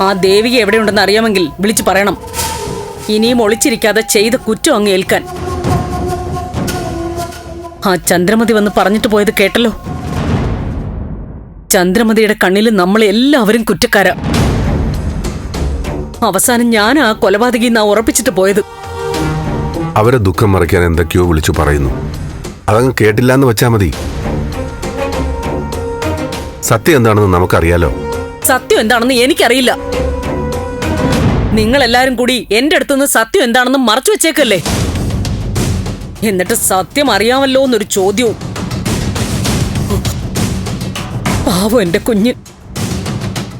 ആ ദേവിക എവിടെയുണ്ടെന്ന് അറിയാമെങ്കിൽ വിളിച്ചു പറയണം. ഇനിയും ഒളിച്ചിരിക്കാതെ ചെയ്ത കുറ്റം അങ്ങ് ഏൽക്കാൻ. ആ ചന്ദ്രമതി വന്ന് പറഞ്ഞിട്ട് പോയത് കേട്ടല്ലോ? ചന്ദ്രമതിയുടെ കണ്ണിൽ നമ്മൾ എല്ലാവരും കുറ്റക്കാരാ. അവസാനം ഞാൻ ആ കൊലപാതകി നാ ഉറപ്പിച്ചിട്ട് പോയത്. അവരെ ദുഃഖം മറയ്ക്കാൻ എന്തൊക്കെയോ വിളിച്ചു പറയുന്നു. അതങ്ങ് കേട്ടില്ല എന്ന് വെച്ചാ മതി. സത്യം എന്താണെന്ന് നമുക്കറിയാലോ. സത്യം എന്താണെന്ന് എനിക്കറിയില്ല. നിങ്ങൾ എല്ലാരും കൂടി എന്റെ അടുത്തുനിന്ന് സത്യം എന്താണെന്ന് മറച്ചു വെച്ചേക്കല്ലേ? എന്നിട്ട് സത്യം അറിയാമല്ലോ എന്നൊരു ചോദ്യവും. പാവം എന്റെ കുഞ്ഞ്.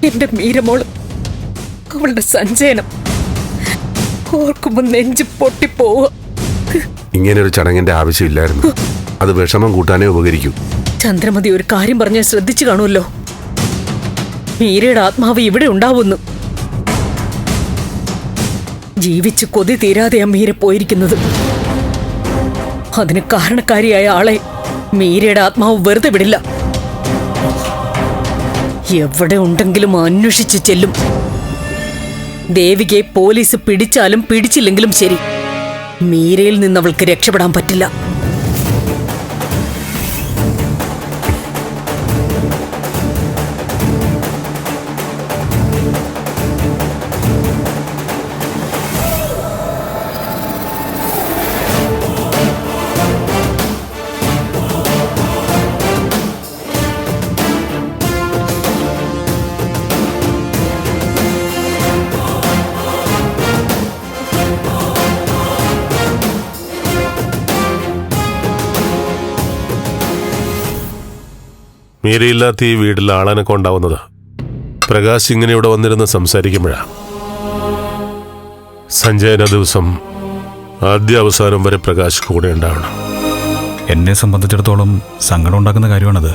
എന്റെ മീരമോൾ. അവളുടെ സഞ്ചയനം. ഓർക്കുമ്പോ നെഞ്ച് പൊട്ടിപ്പോവുക. ഇങ്ങനെ ഒരു ചടങ്ങിന്റെ ആവശ്യമില്ലായിരുന്നു. അത് വിഷമം കൂട്ടാനേ ഉപകരിക്കും. ചന്ദ്രമതി ഒരു കാര്യം പറഞ്ഞാൽ ശ്രദ്ധിച്ചു കാണുമല്ലോ. മീരയുടെ ആത്മാവ് ഇവിടെ ഉണ്ടാവുന്നു. ജീവിച്ച് കൊതി തീരാതെയാ മീര പോയിരിക്കുന്നത്. അതിന് കാരണക്കാരിയായ ആളെ മീരയുടെ ആത്മാവ് വെറുതെ വിടില്ല. എവിടെ ഉണ്ടെങ്കിലും അന്വേഷിച്ച് ചെല്ലും. ദേവികയെ പോലീസ് പിടിച്ചാലും പിടിച്ചില്ലെങ്കിലും ശരി. മീരയിൽ നിന്ന് അവൾക്ക് രക്ഷപ്പെടാൻ പറ്റില്ല. മീരയില്ലാത്ത ഈ വീട്ടിൽ ആളനൊക്കെ ഉണ്ടാവുന്നത്. പ്രകാശ് ഇങ്ങനെ ഇവിടെ വന്നിരുന്ന് സംസാരിക്കുമ്പോഴാണ് സഞ്ജയന ദിവസം ആദ്യ അവസാനം വരെ പ്രകാശ് കൂടെ ഉണ്ടാവണം. എന്നെ സംബന്ധിച്ചിടത്തോളം സങ്കടം ഉണ്ടാക്കുന്ന കാര്യമാണത്.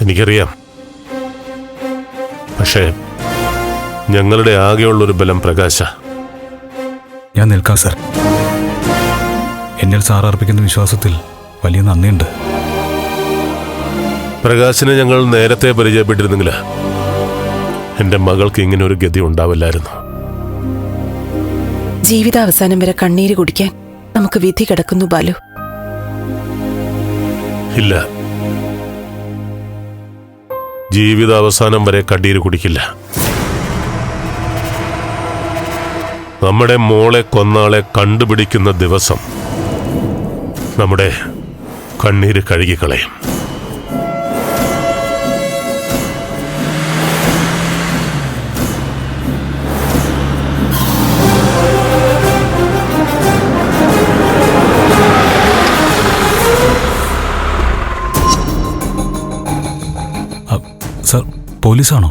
എനിക്കറിയാം. പക്ഷേ ഞങ്ങളുടെ ആകെയുള്ളൊരു ബലം പ്രകാശ. ഞാൻ നിൽക്കാം സർ. എന്നിൽ സാർ അർപ്പിക്കുന്ന വിശ്വാസത്തിൽ വലിയ നന്ദിയുണ്ട്. പ്രകാശിനെ ഞങ്ങൾ നേരത്തെ പരിചയപ്പെട്ടിരുന്നെങ്കിൽ എന്റെ മകൾക്ക് ഇങ്ങനെ ഒരു ഗതി ഉണ്ടാവില്ലായിരുന്നു. ജീവിതാവസാനം വരെ കണ്ണീര് കുടിക്കാൻ നമുക്ക് വിധി കിടക്കുന്നു ബാലു. ഇല്ല. ജീവിതാവസാനം വരെ കണ്ണീര് കുടിക്കില്ല. നമ്മുടെ മോളെ കൊന്നാളെ കണ്ടുപിടിക്കുന്ന ദിവസം നമ്മുടെ കണ്ണീര് കഴുകിക്കളയും. സർ പോലീസാണോ?